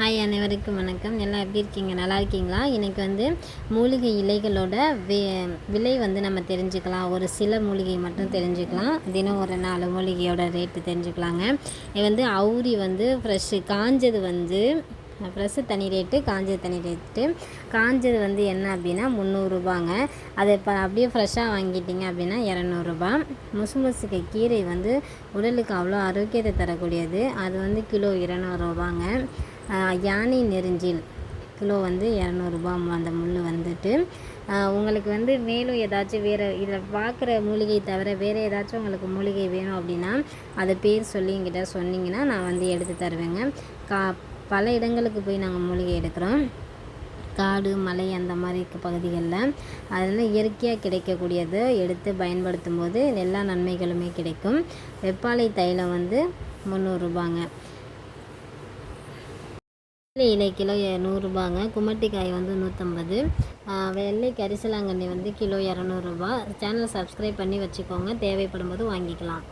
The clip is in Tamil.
ஹாய் அனைவருக்கும் வணக்கம். எல்லாம் எப்படி இருக்கீங்க? நல்லா இருக்கீங்களா? இன்றைக்கி வந்து மூலிகை இலைகளோட வே விலை வந்து நம்ம தெரிஞ்சுக்கலாம். ஒரு சில மூலிகை மட்டும் தெரிஞ்சுக்கலாம். தினம் ஒரு நாலு மூலிகையோட ரேட்டு தெரிஞ்சுக்கலாங்க. இது வந்து அவுரி வந்து ஃப்ரெஷ்ஷு காஞ்சது வந்து ஃப்ரெஷ்ஷு தனி ரேட்டு காஞ்சது தனி ரேட்டு காஞ்சது வந்து என்ன அப்படின்னா முந்நூறுரூபாங்க அதை இப்போ அப்படியே ஃப்ரெஷ்ஷாக வாங்கிட்டீங்க அப்படின்னா இரநூறுபா முசு முசுக்கு கீரை வந்து உடலுக்கு அவ்வளோ ஆரோக்கியத்தை தரக்கூடியது. அது வந்து கிலோ இரநூறுபாங்க யானை நெருஞ்சில். கிலோ வந்து இரநூறுபா அந்த முள் வந்துட்டு. உங்களுக்கு வந்து மேலும் ஏதாச்சும் வேறு இதில் பார்க்குற மூலிகை தவிர வேறு ஏதாச்சும் உங்களுக்கு மூலிகை வேணும் அப்படின்னா அதை பேர் சொல்லி எங்கிட்ட சொன்னிங்கன்னா நான் வந்து எடுத்து தருவேங்க. கா பல இடங்களுக்கு போய் நாங்கள் மூலிகை எடுக்கிறோம். காடு மலை அந்த மாதிரி இருக்க பகுதிகளில். அதெல்லாம் இயற்கையாக கிடைக்கக்கூடியது எடுத்து பயன்படுத்தும் போது எல்லா நன்மைகளுமே கிடைக்கும். வெப்பாலை தைலம் வந்து முந்நூறுரூபாங்க இலை கிலோ நூறுரூபாங்க குமட்டிக்காய் வந்து நூற்றம்பது வெள்ளை கரிசலாங்கண்ணி வந்து கிலோ இரநூறுபா சேனலை சப்ஸ்கிரைப் பண்ணி வச்சுக்கோங்க. தேவைப்படும் போது வாங்கிக்கலாம்.